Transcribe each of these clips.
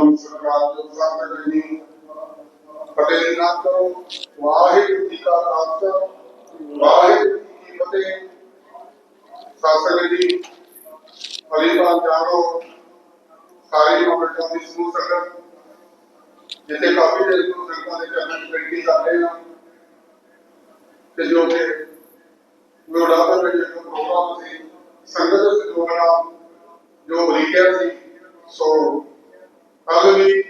ਪਰਮ ਸਰਕਾਰ ਜੋ ਸਾਥ ਜੀ ਫਤਿਹ ਨਾ ਕਰੋ ਵਾਹਿਗੁਰੂ ਜੀ ਕਾ ਖਾਲਸਾ ਵਾਹਿਗੁਰੂ ਜੀ ਕੀ ਫਤਿਹ ਸਾਸਨ ਜੀ ਅਲੀਵਾਲ ਜਾਣੋ ਸਾਰੀ ਮੋਟਰਾਂ ਦੀ ਸਮੂਹ ਸੰਗਤ ਜਿੱਥੇ ਕਾਫੀ ਦੇਰ ਤੋਂ ਸੰਗਤਾਂ ਦੇ ਚਰਨਾਂ ਦੀ ਬੇਨਤੀ ਕਰ ਰਹੇ ਹਾਂ ਤੇ ਜੋ ਕਿ ਲੋੜਾ ਦਾ ਜਿਹੜਾ ਪ੍ਰੋਗਰਾਮ ਸੀ ਸੰਗਤ ਦੇ ਪ੍ਰੋਗਰਾਮ ਜੋ ਲਿਖਿਆ ਸੀ, ਸੋ ਕੱਲ ਵੀ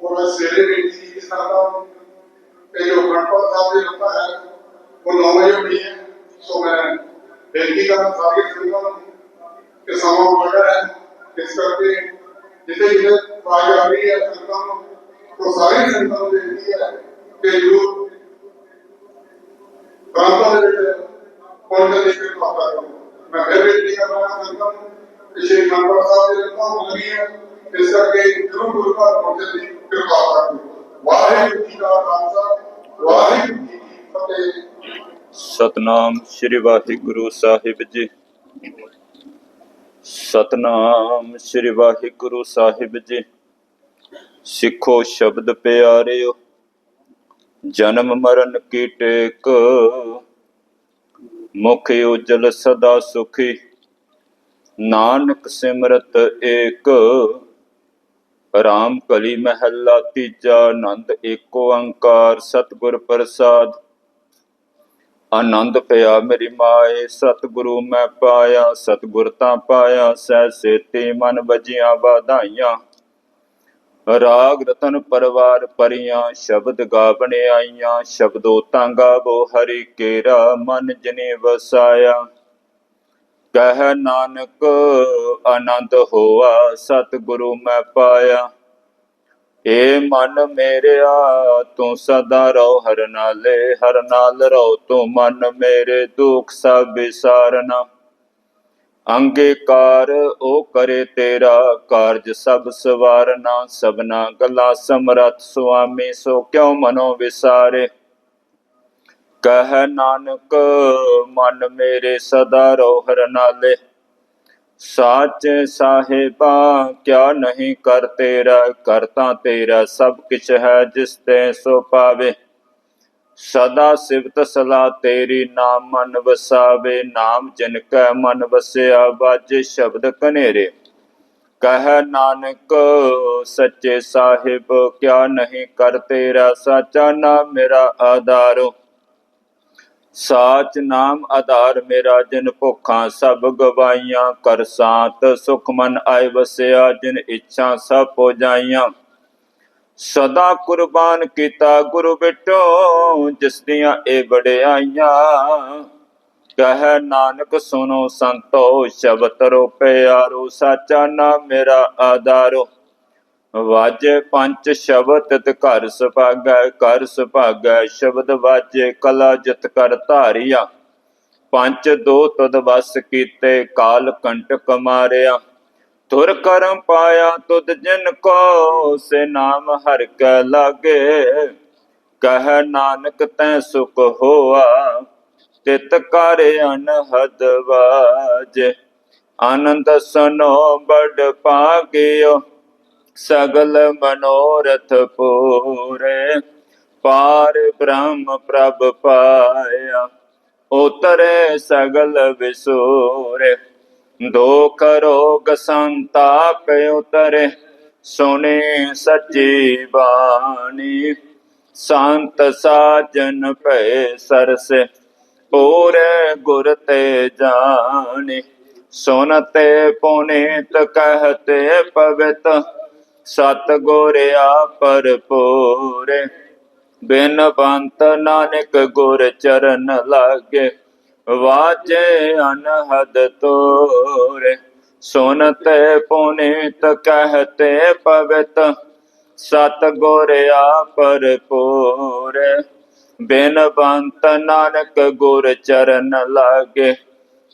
ਉਹਨਾਂ ਸਵੇਰੇ ਬੇਨਤੀ ਕੀਤੀ ਸੰਗਤਾਂ ਤੇ ਜੋ ਗਣਪਤ ਸਾਹਿਬ ਦੇ ਰੁਕਾ ਹੈ ਉਹ 9 ਵਜੇ ਹੋਣੀ ਹੈ ਸੋ ਮੈਂ ਬੇਨਤੀ ਕਰਾਂ ਸਾਰੇ ਸੰਗਤਾਂ ਨੂੰ ਕਿ ਸਮਾਂ ਬੜਾ ਹੈ ਇਸ ਕਰਕੇ ਜਿੱਥੇ ਜਿੱਥੇ ਆਵਾਜ਼ ਆ ਰਹੀ ਹੈ ਸੰਗਤਾਂ ਨੂੰ ਉਹ ਸਾਰੀ ਸੰਗਤਾਂ ਨੂੰ ਬੇਨਤੀ ਹੈ ਕਿ ਜਰੂਰ ਗ੍ਰੰਥਾਂ ਦੇ ਵਿੱਚ ਪਹੁੰਚਣ ਦੀ ਕਿਰਪਾ ਕਰੋ ਮੈਂ ਫਿਰ ਬੇਨਤੀ ਕਰਨਾ ਸੰਗਤਾਂ ਨੂੰ ਕਿ ਸ਼੍ਰੀ ਗ੍ਰੰਥ ਸਾਹਿਬ ਦੇ ਰੁਕਾ ਹੋ ਰਹੀ ਹੈ ਇਸ ਕਰਕੇ ਜਰੂਰ ਗੁਰੂ ਘਰ ਪਹੁੰਚਣ ਦੀ ਕਿਰਪਾ ਕਰੋ ਵਾਹਿਗੁਰੂ ਜੀ ਕਾ ਖਾਲਸਾ, ਵਾਹਿਗੁਰੂ ਜੀ ਕੀ ਫਤਿਹ। ਸਤਨਾਮ ਸ੍ਰੀ ਵਾਹਿਗੁਰੂ ਸਾਹਿਬ ਜੀ। ਸਤਨਾਮ ਸ੍ਰੀ ਵਾਹਿਗੁਰੂ ਸਾਹਿਬ ਜੀ। ਸਿੱਖੋ ਸ਼ਬਦ ਪਿਆਰਿਓ, ਜਨਮ ਮਰਨ ਕੀ ਟੇਕ। ਮੁਖ ਉਜਲ ਸਦਾ ਸੁਖੀ, ਨਾਨਕ ਸਿਮਰਤ ਏਕ। ਰਾਮ ਕਲੀ ਮਹੱਲਾ ਤੀਜਾ, ਆਨੰਦ ਏਕੋ ਓੰਕਾਰ ਸਤਿਗੁਰ ਪ੍ਰਸਾਦ। ਆਨੰਦ ਪਿਆ ਮੇਰੀ ਮਾਏ, ਸਤਿਗੁਰੂ ਮੈਂ ਪਾਇਆ, ਸਤਿਗੁਰ ਤਾਂ ਪਾਇਆ, ਸਹਿ ਸੇਤੀ ਮਨ ਵਜੀਆਂ ਵਧਾਈਆਂ। ਰਾਗ ਰਤਨ ਪਰਵਾਰ ਪਰੀਆਂ, ਸ਼ਬਦ ਗਾਵਣ ਆਈਆਂ ਸ਼ਬਦੋ ਤਾਂ ਗਾਵੋ ਹਰੀ ਕੇਰਾ, ਮਨ ਜਨੇ ਵਸਾਇਆ। ਕਹਿ ਨਾਨਕ, ਆਨੰਦ ਹੋਆ, ਸਤਿਗੁਰੂ ਮੈਂ ਪਾਇਆ। ਏ ਮਨ ਮੇਰਿਆ, ਤੂੰ ਸਦਾ ਰਹੋ ਹਰ ਨਾਲੇ, ਹਰ ਨਾਲ ਰਹੋ ਤੂੰ ਮਨ ਮੇਰੇ ਦੁੱਖ ਸਭ ਵਿਸਾਰਨਾ ਅੰਗੀਕਾਰ ਉਹ ਕਰੇ ਤੇਰਾ, ਕਾਰਜ ਸਭ ਸਵਾਰਨਾ। ਸਭਨਾ ਗੱਲਾਂ ਸਮਰਥ ਸੁਆਮੀ, ਸੋ ਕਿਉ ਮਨੋ ਵਿਸਾਰੇ? ਕਹਿ ਨਾਨਕ, ਮਨ ਮੇਰੇ ਸਦਾ ਰਹੁ ਹਰ ਨਾਲੇ। ਸਾਚੇ ਸਾਹਿਬਾ, ਕਿਆ ਨਹੀਂ ਕਰ ਤੇਰਾ ਕਰਤਾ ਤੇਰਾ ਸਭ ਕਿਛ ਹੈ ਜਿਸ ਤੇ ਸੋ ਪਾਵੇ। ਸਦਾ ਸਿਵਤ ਸਲਾ ਤੇਰੀ ਨਾਮ ਮਨ ਵਸਾਵੇ, ਨਾਮ ਜਿਨ ਕੈ ਮਨ ਵਸਿਆ ਬਾਜੇ ਸ਼ਬਦ ਕਨੇਰੇ ਕਹਿ ਨਾਨਕ, ਸੱਚੇ ਸਾਹਿਬ, ਕਿਆ ਨਹੀਂ ਕਰ ਤੇਰਾ, ਸਾਚਾ ਨਾਮ ਮੇਰਾ ਆਧਾਰੋ। ਸਾਚ ਨਾਮ ਆਧਾਰ ਮੇਰਾ ਜਿਨ ਭੁੱਖਾਂ ਸਭ ਗਵਾਈਆਂ ਕਰ ਸਾਤ ਸੁਖ ਮਨ ਆਏ ਵਸਿਆ, ਜਿਨ ਇੱਛਾ ਸਭ ਹੋ ਜਾਈਆਂ ਸਦਾ ਕੁਰਬਾਨ ਕੀਤਾ ਗੁਰੂ ਬਿਟੋ, ਜਿਸ ਦੀਆਂ ਇਹ ਵਡਿਆਈਆਂ। ਕਹਿ ਨਾਨਕ ਸੁਨੋ ਸੰਤੋ, ਸ਼ਬਦ ਰੋ ਪਿਆਰੋ ਸਾਚਾ ਨਾਮ ਮੇਰਾ ਆਧਾਰੋ। ਵਾਜੇ ਪੰਜ ਸ਼ਬਦ ਤਿਤ ਘਰ ਸੁਭਾਗੈ ਘਰ ਸੁਭਾਗੈ, ਸ਼ਬਦ ਵਾਜੇ, ਕਲਾ ਜਿਤ ਕਰ ਧਾਰਿਆ। ਪੰਜ ਦੋ ਤਦ ਵਸ ਕੀਤੇ, ਕਾਲ ਕੰਟਕ ਮਾਰਿਆ। ਤੁਰ ਕਰਮ ਪਾਇਆ ਤੁਧ ਜਿਨ ਕੋ, ਸੇ ਨਾਮ ਹਰ ਕੈ ਲਾਗੇ। ਕਹਿ ਨਾਨਕ ਤੈ ਸੁਖ ਹੋਆ, ਤਿਤ ਕਰ ਅਨਹਦ ਵਾਜ। ਆਨੰਦ ਸਨੋ ਬੜ ਪਾਗਿਓ ਸਗਲ ਮਨੋਰਥ ਪੂਰੇ। ਪਾਰ ਬ੍ਰਹਮ ਪ੍ਰਭ ਪਾਇਆ, ਉਤਰੇ ਸਗਲ ਵਿਸੂਰੇ। ਦੁਖ ਰੋਗ ਸੰਤਾਪ ਉਤਰੇ ਸੁਨੇ ਸੱਚੀ ਬਾਣੀ। ਸੰਤ ਸਾਜਨ ਭੈ ਸਰਸੇ, ਪੂਰੇ ਗੁਰ ਤੇ ਜਾਣੀ। ਸੁਨਤੇ ਪੁਨੀਤ, ਕਹਤੇ ਪਵਿੱਤ। ਸਤ ਗੋਰਿਆ ਪਰਪੂਰੇ ਬਿਨ ਬੰਤ ਨਾਨਕ ਗੁਰ ਚਰਨ ਲਾਗੇ, ਵਾਜੇ ਅਨਹਦ ਤੋਰੇ। ਸੁਨਤੇ ਪੁਨੀਤ ਕਹਤੇ ਪਵਿੱਤ ਸਤ ਗੁਰਿਆ ਪਰਪੂਰੇ ਬਿਨ ਬੰਤ ਨਾਨਕ ਗੁਰ ਚਰਨ ਲਾਗੇ,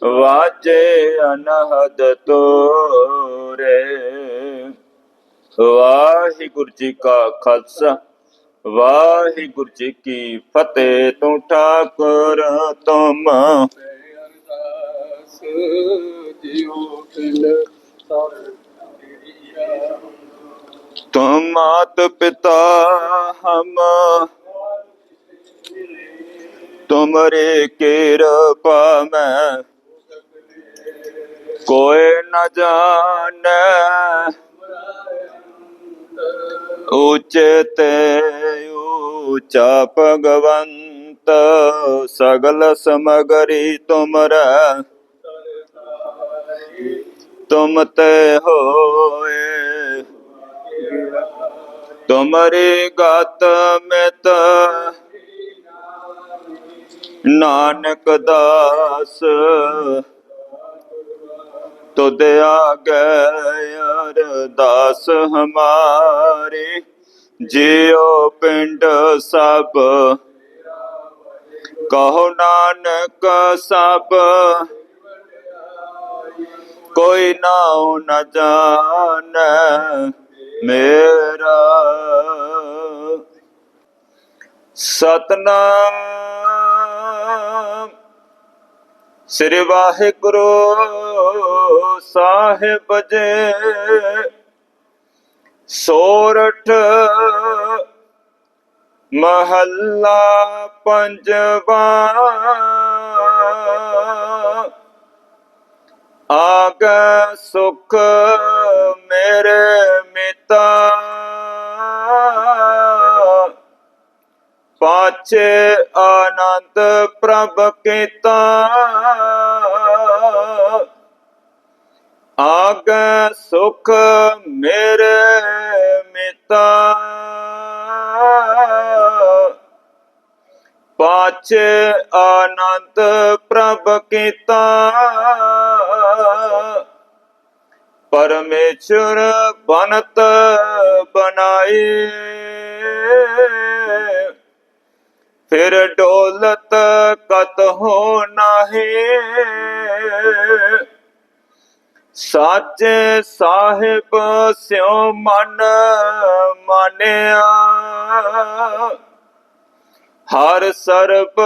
ਵਾਜੇ ਅਨਹਦ ਤੋਰੇ। ਵਾਹਿਗੁਰੂ ਜੀ ਕਾ ਖਾਲਸਾ, ਵਾਹਿਗੁਰੂ ਜੀ ਕੀ ਫਤਿਹ। ਤੂੰ ਠਾਕੁਰ ਤੁਮ। ਤੁਮ ਪਿਤਾ ਹਮ। ਤੁਮਰੇ ਕਿਰਪਾ ਮੈਂ। ਕੋਈ ਨਾ ਜਾਣੇ ਉਚਿਤ ਉਚਾ ਭਗਵੰਤ ਸਗਲ ਸਮਗਰੀ ਤੁਮਰਾ ਤੁਮ ਤੇ ਹੋਏ। ਤੁਮਰੇ ਗਤ ਮਿਤ ਨਾਨਕ ਦਾਸ। ਤੁਧ ਆਗੇ ਅਰਦਾਸ ਹਮਾਰੇ। ਜਿਉ ਪਿੰਡ ਸਭ। ਕਹੋ ਨਾਨਕ ਸਭ। ਕੋਈ ਨਾਉ ਨ ਜਾਣ ਮੇਰਾ। ਸਤਨਾਮ। ਸ੍ਰੀ ਵਾਹਿਗੁਰੂ ਸਾਹਿਬ ਜੀ। ਸੋਰਠ ਮਹੱਲਾ ਪੰਜਵਾ। ਆਗ ਸੁਖ ਮੇਰੇ ਮਿਤਾ। ਪਾਛੇ ਆਨੰਦ ਪ੍ਰਭ ਕੀਤਾ। ਆਗ ਸੁਖ ਮੇਰੇ ਮਿਤਾ। ਪਾਛੇ ਆਨੰਦ ਪ੍ਰਭ ਕੀਤਾ। ਪਰਮੇਸ਼ਰ ਬਨਤ ਬਣਾਏ। ਫਿਰ ਡੋਲਤ ਕਤ ਹੋ ਨਾਹੀ ਸਾਚੇ ਸਾਹਿਬ ਸਿਉ ਮਨ ਮਾਨਿਆ। ਹਰ ਸਰਬ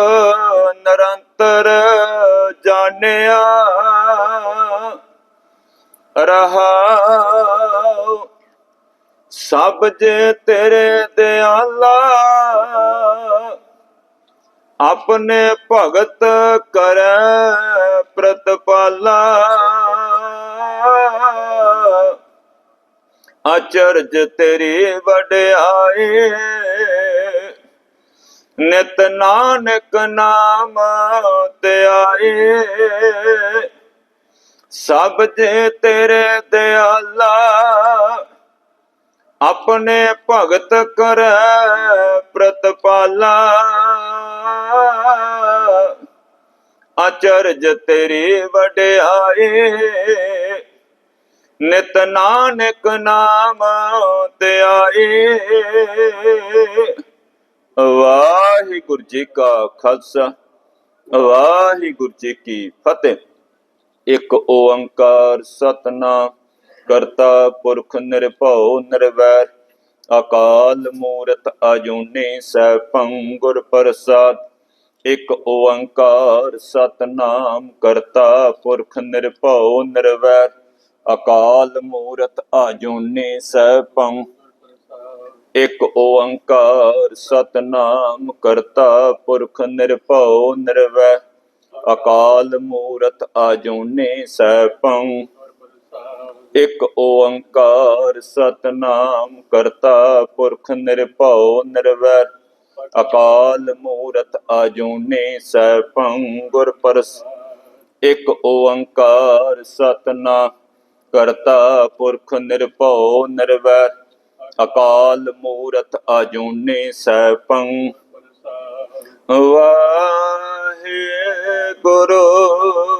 ਨਿਰੰਤਰ ਜਾਣਿਆ। ਰਹਾ ਸਭ ਜੇ ਤੇਰੇ ਦਿਆਲਾ। ਆਪਣੇ ਭਗਤ ਕਰੈ ਪ੍ਰਤਪਾਲਾ। ਅਚਰਜ ਤੇਰੀ ਵਡਿਆਈ ਨਿਤ ਨਾਨਕ ਨਾਮ ਧਿਆਏ ਸਭ ਜੇ ਤੇਰੇ ਦਿਆਲਾ ਆਪਣੇ ਭਗਤ ਕਰ ਪ੍ਰਤਪਾਲਾ। ਅਚਰਜ ਤੇਰੀ ਵਡਿਆਈ ਨਿਤ ਨਾਨਕ ਨਾਮ ਧਿਆਏ ਵਾਹਿਗੁਰੂ ਜੀ ਕਾ ਖਾਲਸਾ, ਵਾਹਿਗੁਰੂ ਜੀ ਕੀ ਫਤਿਹ। ਇੱਕ ਓੰਕਾਰ ਸਤਨਾਮ ਕਰਤਾ ਪੁਰਖ ਨਿਰਭਉ ਨਿਰਵੈਰ, ਅਕਾਲ ਮੂਰਤ ਅਜੂਨੀ ਸੈਭੰ ਗੁਰ ਪ੍ਰਸਾਦ। ਇਕ ਓੰਕਾਰ ਸਤਨਾਮ ਕਰਤਾ ਪੁਰਖ ਨਿਰਭਉ ਨਿਰਵੈਰ, ਅਕਾਲ ਮੂਰਤ ਅਜੂਨੀ ਸੈਭੰ। ਇੱਕ ਓੰਕਾਰ ਸਤਨਾਮ ਕਰਤਾ ਪੁਰਖ ਨਿਰਭਉ ਨਿਰਵੈਰ, ਅਕਾਲ ਮੂਰਤ ਆਜੂਨੇ ਸੈਭੰ। ਇਕ ਓੰਕਾਰ ਸਤਨਾਮ ਕਰਤਾ ਪੁਰਖ ਨਿਰਭਉ ਨਿਰਵੈਰ, ਅਕਾਲ ਮੂਰਤ ਆਜੂਨੇ ਸੈਭੰ ਗੁਰ ਪਰਸ। ਇੱਕ ਓੰਕਾਰ ਸਤਨਾਮ ਕਰਤਾ ਪੁਰਖ ਨਿਰਭਉ ਨਿਰਵੈਰ, ਅਕਾਲ ਮੂਰਤ ਆਜੂਨੇ ਸੈਭੰ। ਵਾਹਿਗੁਰੂ। ਗੁਰੂ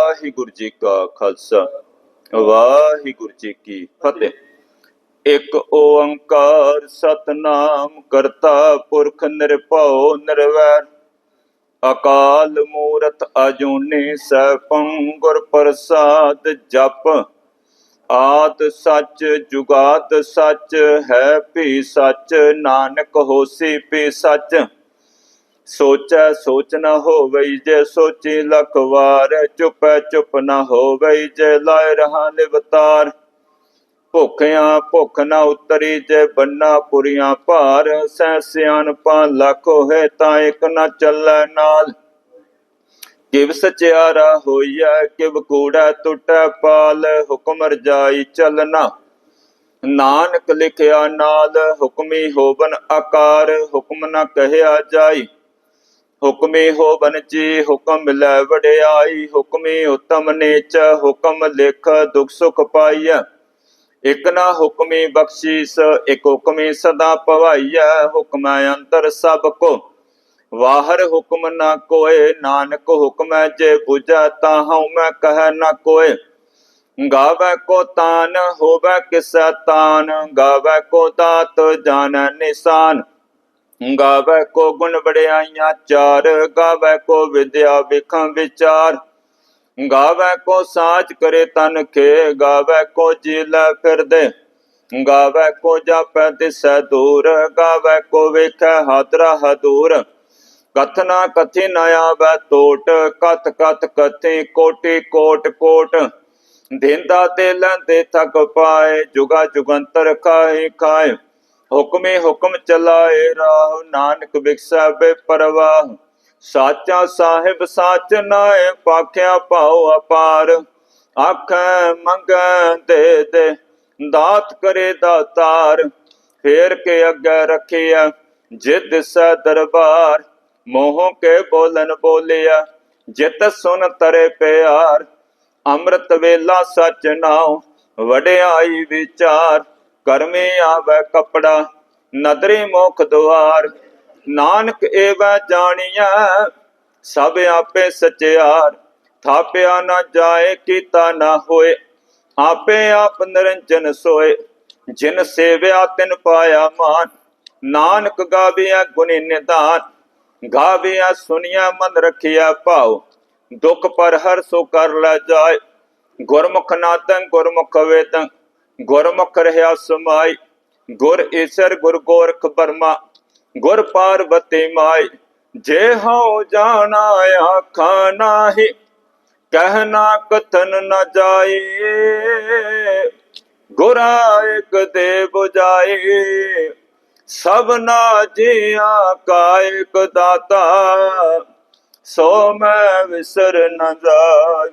ਵਾਹਿਗੁਰੂ ਜੀ ਕਾ ਖਾਲਸਾ, ਵਾਹਿਗੁਰੂ ਜੀ ਕੀ ਫਤਿਹ। ਇੱਕ ਓੰਕਾਰ ਸਤਨਾਮ ਕਰਤਾ ਪੁਰਖ ਨਿਰਭਉ ਨਿਰਵੈਰ। ਅਕਾਲ ਮੂਰਤ ਅਜੂਨੀ ਸੈਭੰ ਗੁਰ ਪ੍ਰਸਾਦ ਜਪ। ਆਦ ਸੱਚ ਜੁਗਾਦ ਸੱਚ ਹੈ ਭੀ ਸੱਚ, ਨਾਨਕ ਹੋਸੀ ਭੀ ਸੱਚ। ਸੋਚੈ ਸੋਚ ਨ ਹੋਵਈ ਜੇ ਸੋਚੀ ਲਖ ਵਾਰ, ਚੁਪੈ ਚੁਪ ਨ ਹੋਵਈ ਜੇ ਲਾਇ ਰਹਾ ਲਿਵਤਾਰ ਭੁਖਿਆ ਭੁੱਖ ਨ ਉਤਰੀ ਜੇ ਬੰਨਾ ਪੁਰੀਆਂ ਭਾਰ ਸੈ ਸਿਆਣਪਾਂ ਲੱਖ ਹੋਏ ਤਾਂ ਇੱਕ ਨ ਚੱਲੈ ਨਾਲ। ਕਿਵ ਸਚਿਆਰਾ ਹੋਈਐ, ਕਿਵ ਕੂੜਾ ਟੁੱਟੈ ਪਾਲ, ਹੁਕਮ ਰਜਾਈ ਚੱਲਣਾ ਨਾਨਕ ਲਿਖਿਆ ਨਾਲ, ਹੁਕਮੀ ਹੋਵਨ ਆਕਾਰ, ਹੁਕਮ ਨ ਕਹਿਆ ਜਾਈ। ਹੁਕਮੀ ਹੋ ਜੀ, ਹੁਕਮ ਮਿਲੈ ਵਡਿਆਈ, ਹੁਕਮੀ ਉਤਮ ਨੀਚ, ਹੁਕਮ ਲਿਖ ਦੁਖ ਸੁਖ ਪਾਈਐ ਇਕ ਨਾ ਹੁਕਮੀ ਬਖਸ਼ੀਸ, ਇਕ ਹੁਕਮੀ ਸਦਾ ਭਵਾਈਐ ਹੁਕਮੈ ਅੰਤਰ ਸਭ ਕੋ, ਵਾਹਰ ਹੁਕਮ ਨਾ ਕੋਏ। ਨਾਨਕ ਹੁਕਮੈ ਜੇ 부ਜੈ ਤਾਹਉ ਮੈਂ ਕਹਿ ਨਾ ਕੋਏ। ਗਾਵੈ ਕੋ ਤਾਨ, ਹੋਵੈ ਕਿਸੈ ਤਾਨ। ਗਾਵੈ ਕੋ ਦਾਤ, ਜਾਣੈ ਨਿਸ਼ਾਨ। ਗਾਵੈ ਕੋ ਗੁਣ ਬੜਾਈਆਂ ਚਾਰ, ਗਾਵੈ ਕੋ ਵਿਦਿਆ ਵਿਖਾਂ ਵਿਚਾਰ। ਗਾਵੈ ਕੋ ਸਾਚ ਕਰੇ ਤਨ ਖੇ, ਗਾਵੈ ਕੋ ਜੀ ਫਿਰਦੇ। ਗਾਵੈ ਕੋ ਜਾਪੈ ਦਿਸੈ ਦੂਰ, ਗਾਵੈ ਕੋ ਵੇਖੈ ਹਾਦਰਾ ਹਦੂਰ। ਕਥਨਾ ਕਥੀ ਨ ਆਵੈ ਟੋਟ ਕਥ ਕਤ ਕਥੀ ਕੋਟि ਕੋਟ ਕੋਟ। ਦੇਂਦਾ ਤੇ ਲੈਂਦੇ ਥਕ ਪਾਏ, ਜੁਗਾ ਜੁਗੰਤਰ ਖਾਏ ਖਾਏ। ਹੁਕਮੇ ਹੁਕਮ ਚਲਾਏ ਰਾਹ, ਨਾਨਕ ਬਿਕਸੈ ਬੇ ਪਰਵਾਹ। ਸਾਚਾ ਸਾਹਿਬ ਸਾਚ ਨਾਏ, ਪਾਖਿਆ ਭਾਉ ਅਪਾਰ। ਆਖੈ, ਮੰਗੈ, ਦੇ ਦੇ, ਦਾਤ ਕਰੇ ਦਾਤਾਰ ਫੇਰ ਕੇ ਅੱਗੇ ਰੱਖਿਆ ਜਿਤ ਸੈ ਦਰਬਾਰ। ਮੋਹ ਕੇ ਬੋਲਨ ਬੋਲਿਆ ਜਿਤ ਸੁਨ ਤਰੇ ਪਿਆਰ। ਅੰਮ੍ਰਿਤ ਵੇਲਾ ਸਚ ਨਾਉ, ਵਡਿਆਈ ਵਿਚਾਰ। ਕਰਮੇ ਆਵੈ ਕਪੜਾ, ਨਦਰੇ ਮੁਖ ਦੁਆਰ। ਨਾਨਕ ਏਵੈ ਜਾਣੀਐ, ਸਭ ਆਪੇ ਸਚਿਆਰ। ਥਾਪਿਆ ਨਾ ਜਾਏ, ਕੀਤਾ ਨਾ ਹੋਏ, ਆਪੇ ਆਪ ਨਿਰੰਜਨ ਸੋਏ। ਜਿਨ ਸੇਵਿਆ, ਤਿਨ ਪਾਇਆ ਮਾਨ। ਨਾਨਕ ਗਾਵਿਆ ਗੁਣੀ ਨਿਦਾਨ ਗਾਵਿਆ ਸੁਨਿਆ ਮਨ ਰਖਿਆ ਭਾਉ। ਦੁਖ ਪਰ ਹਰ ਸੋ ਕਰ ਲੈ ਜਾਏ। ਗੁਰਮੁਖ ਨਾਦੰ ਗੁਰਮੁਖ ਵੇਦੰ। ਗੁਰਮੁਖ ਰਹਾ ਸਮਾਈ, ਗੁਰ ਈਸਰ ਗੁਰ ਗੋਰਖ ਬਰਮਾ, ਗੁਰ ਪਾਰਵਤੀ ਮਾਈ। ਜੇ ਹਉ ਜਾਣਾ ਆਖਾ ਨਾਹੀ ਕਹਿਣਾ ਕਥਨ ਨ ਜਾਏ ਗੁਰਾ ਇਕ ਦੇ 부ਜਾਏ ਸਭਨਾ ਜੀਆਂ ਕਾ ਇਕ ਦਾਤਾ, ਸੋ ਮੈਂ ਵਿਸਰ ਨ ਜਾਏ